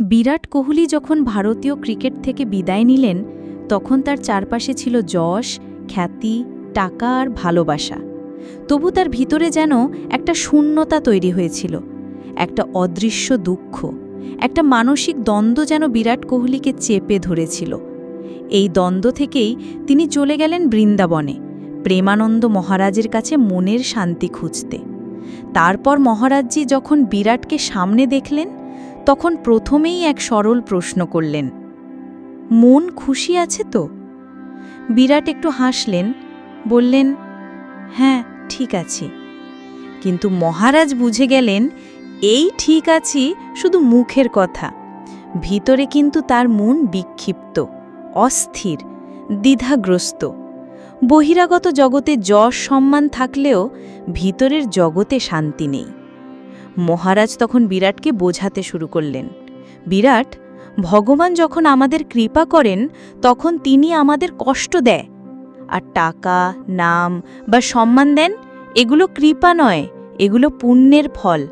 বিরাট কোহলি যখন ভারতীয় ক্রিকেট থেকে বিদায় নিলেন, তখন তার চারপাশে ছিল যশ, খ্যাতি, টাকা আর ভালোবাসা। তবু তার ভিতরে যেন একটা শূন্যতা তৈরি হয়েছিল, একটা অদৃশ্য দুঃখ, একটা মানসিক দ্বন্দ্ব যেন বিরাট কোহলিকে চেপে ধরেছিল। এই দ্বন্দ্ব থেকেই তিনি চলে গেলেন বৃন্দাবনে, প্রেমানন্দ মহারাজের কাছে মনের শান্তি খুঁজতে। তারপর মহারাজজি যখন বিরাটকে সামনে দেখলেন তখন প্রথমেই এক সরল প্রশ্ন করলেন, মন খুশি আছে তো? বিরাট একটু হাসলেন, বললেন হ্যাঁ ঠিক আছে। কিন্তু মহারাজ বুঝে গেলেন, এই ঠিক আছি শুধু মুখের কথা। ভিতরে কিন্তু তার মন বিক্ষিপ্ত, অস্থির, দ্বিধাগ্রস্ত। বহিরাগত জগতে যশ সম্মান থাকলেও ভিতরের জগতে শান্তি নেই। মহারাজ তখন বিরাটকে বোঝাতে শুরু করলেন। বিরাট, ভগবান যখন আমাদের কৃপা করেন, তখন তিনি আমাদের কষ্ট দেয়। আর টাকা, নাম বা সম্মান দেন, এগুলো কৃপা নয়, এগুলো পুণ্যের ফল।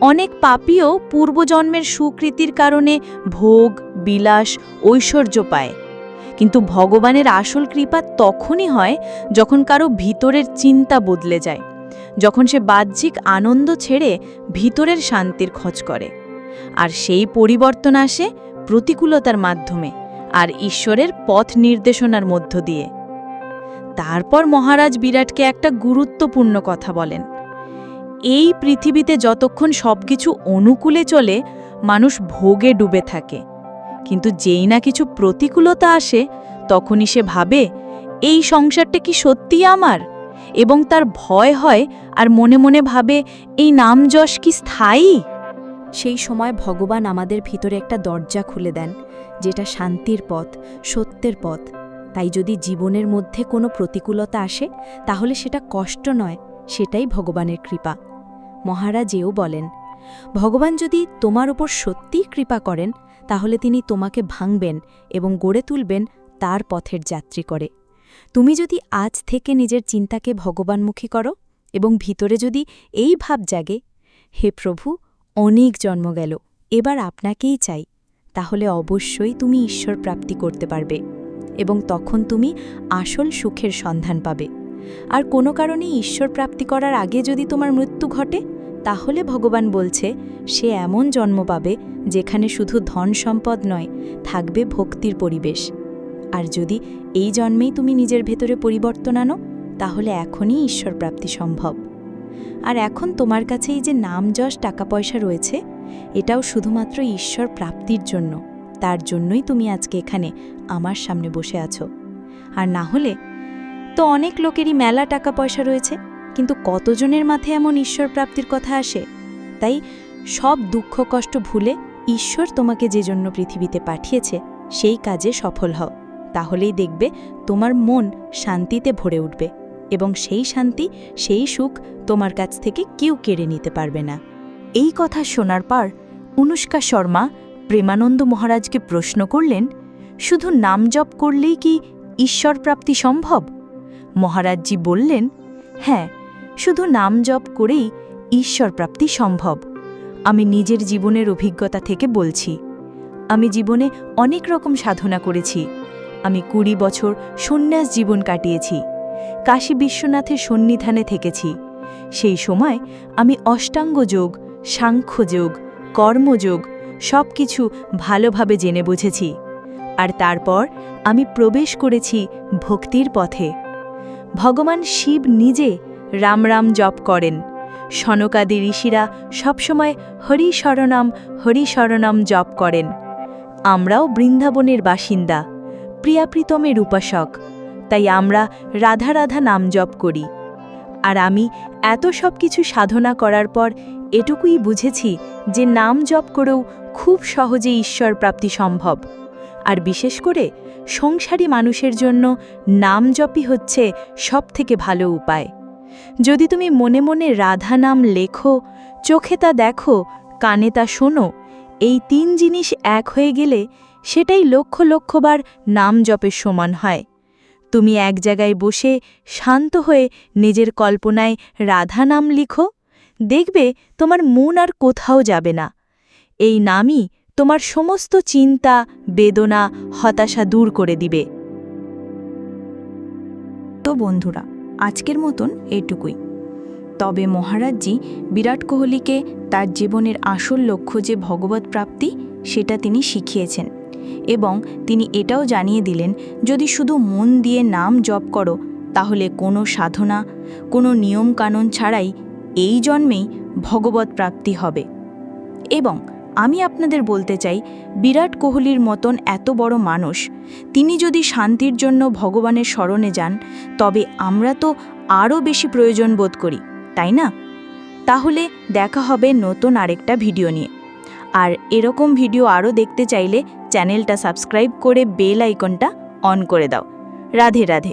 অনেক পাপীও পূর্বজন্মের সুকৃতির কারণে ভোগ, বিলাস, ঐশ্বর্য পায়। কিন্তু ভগবানের আসল কৃপা তখনই হয় যখন কারও ভিতরের চিন্তা বদলে যায়। যখন সে বাহ্যিক আনন্দ ছেড়ে ভিতরের শান্তির খোঁজ করে। আর সেই পরিবর্তন আসে প্রতিকূলতার মাধ্যমে আর ঈশ্বরের পথ নির্দেশনার মধ্য দিয়ে। তারপর মহারাজ বিরাটকে একটা গুরুত্বপূর্ণ কথা বলেন। এই পৃথিবীতে যতক্ষণ সবকিছু অনুকূলে চলে, মানুষ ভোগে ডুবে থাকে। কিন্তু যেই না কিছু প্রতিকূলতা আসে, তখনই সে ভাবে, এই সংসারটা কি সত্যি আমার? এবং তার ভয় হয় আর মনে মনে ভাবে, এই নাম যশ কি স্থায়ী? সেই সময় ভগবান আমাদের ভিতরে একটা দরজা খুলে দেন, যেটা শান্তির পথ, সত্যের পথ। তাই যদি জীবনের মধ্যে কোনো প্রতিকূলতা আসে, তাহলে সেটা কষ্ট নয়, সেটাই ভগবানের কৃপা। মহারাজ এও বলেন, ভগবান যদি তোমার ওপর সত্যিই কৃপা করেন, তাহলে তিনি তোমাকে ভাঙবেন এবং গড়ে তুলবেন তার পথের যাত্রী করে। তুমি যদি আজ থেকে নিজের চিন্তাকে ভগবানমুখী করো এবং ভিতরে যদি এই ভাব জাগে, হে প্রভু, অনেক জন্ম গেল, এবার আপনাকেই চাই, তাহলে অবশ্যই তুমি ঈশ্বর প্রাপ্তি করতে পারবে এবং তখন তুমি আসল সুখের সন্ধান পাবে। আর কোনো কারণে ঈশ্বর প্রাপ্তি করার আগে যদি তোমার মৃত্যু ঘটে, তাহলে ভগবান বলছে, সে এমন জন্ম পাবে যেখানে শুধু ধন সম্পদ নয়, থাকবে ভক্তির পরিবেশ। আর যদি এই জন্মেই তুমি নিজের ভেতরে পরিবর্তন আনো, তাহলে এখনই ঈশ্বর প্রাপ্তি সম্ভব। আর এখন তোমার কাছে এই যে নাম যশ টাকা পয়সা রয়েছে, এটাও শুধুমাত্র ঈশ্বর প্রাপ্তির জন্য। তার জন্যই তুমি আজকে এখানে আমার সামনে বসে আছো। আর না হলে তো অনেক লোকেরই মেলা টাকা পয়সা রয়েছে, কিন্তু কতজনের মাথায় এমন ঈশ্বর প্রাপ্তির কথা আসে? তাই সব দুঃখ কষ্ট ভুলে ঈশ্বর তোমাকে যে জন্য পৃথিবীতে পাঠিয়েছে, সেই কাজে সফল হও। তাহলেই দেখবে তোমার মন শান্তিতে ভরে উঠবে এবং সেই শান্তি, সেই সুখ তোমার কাছ থেকে কেউ কেড়ে নিতে পারবে না। এই কথা শোনার পর অনুষ্কা শর্মা প্রেমানন্দ মহারাজকে প্রশ্ন করলেন, শুধু নাম জপ করলেই কি ঈশ্বর প্রাপ্তি সম্ভব? মহারাজজি বললেন হ্যাঁ শুধু নাম জপ করেই ঈশ্বর প্রাপ্তি সম্ভব। আমি নিজের জীবনের অভিজ্ঞতা থেকে বলছি। আমি জীবনে অনেক রকম সাধনা করেছি। আমি কুড়ি বছর সন্ন্যাস জীবন কাটিয়েছি। কাশী বিশ্বনাথের সন্নিধানে থেকেছি। সেই সময় আমি অষ্টাঙ্গ যোগ সাংখ্যযোগ কর্মযোগ সব কিছু ভালোভাবে জেনে বুঝেছি। আর তারপর আমি প্রবেশ করেছি ভক্তির পথে। ভগবান শিব নিজে রাম রাম জপ করেন। সনকাদি ঋষিরা সবসময় হরি শরণাম হরি শরণাম জপ করেন। আমরাও বৃন্দাবনের বাসিন্দা। প্রিয়াপ্রীতমের উপাসক তাই আমরা রাধা রাধা নাম জপ করি। আর আমি এত সব কিছু সাধনা করার পর এটুকুই বুঝেছি যে নাম জপ করেও খুব সহজে ঈশ্বর প্রাপ্তি সম্ভব। আর বিশেষ করে সংসারী মানুষের জন্য নাম জপই হচ্ছে সবথেকে ভালো উপায়। যদি তুমি মনে মনে রাধা নাম লেখো, চোখে তা দেখো, কানে তা শোনো, এই তিন জিনিস এক হয়ে গেলে সেটাই লক্ষ লক্ষবার নাম জপের সমান হয়। তুমি এক জায়গায় বসে শান্ত হয়ে নিজের কল্পনায় রাধা নাম লিখো। দেখবে তোমার মন আর কোথাও যাবে না। এই নামই তোমার সমস্ত চিন্তা, বেদনা, হতাশা দূর করে দিবে। তো বন্ধুরা, আজকের মতন এটুকুই। তবে মহারাজজি বিরাট কোহলিকে তার জীবনের আসল লক্ষ্য যে ভগবত প্রাপ্তি, সেটা তিনি শিখিয়েছেন। এবং তিনি এটাও জানিয়ে দিলেন, যদি শুধু মন দিয়ে নাম জপ করো, তাহলে কোনো সাধনা, কোনো নিয়মকানুন ছাড়াই এই জন্মেই ভগবত প্রাপ্তি হবে। এবং আমি আপনাদের বলতে চাই, বিরাট কোহলির মতন এত বড় মানুষ, তিনি যদি শান্তির জন্য ভগবানের স্মরণে যান, তবে আমরা তো আরও বেশি প্রয়োজন বোধ করি, তাই না? তাহলে দেখা হবে নতুন আরেকটা ভিডিও নিয়ে। আর এরকম ভিডিও আরও দেখতে চাইলে চ্যানেলটা সাবস্ক্রাইব করে বেল আইকনটা অন করে দাও। রাধে রাধে।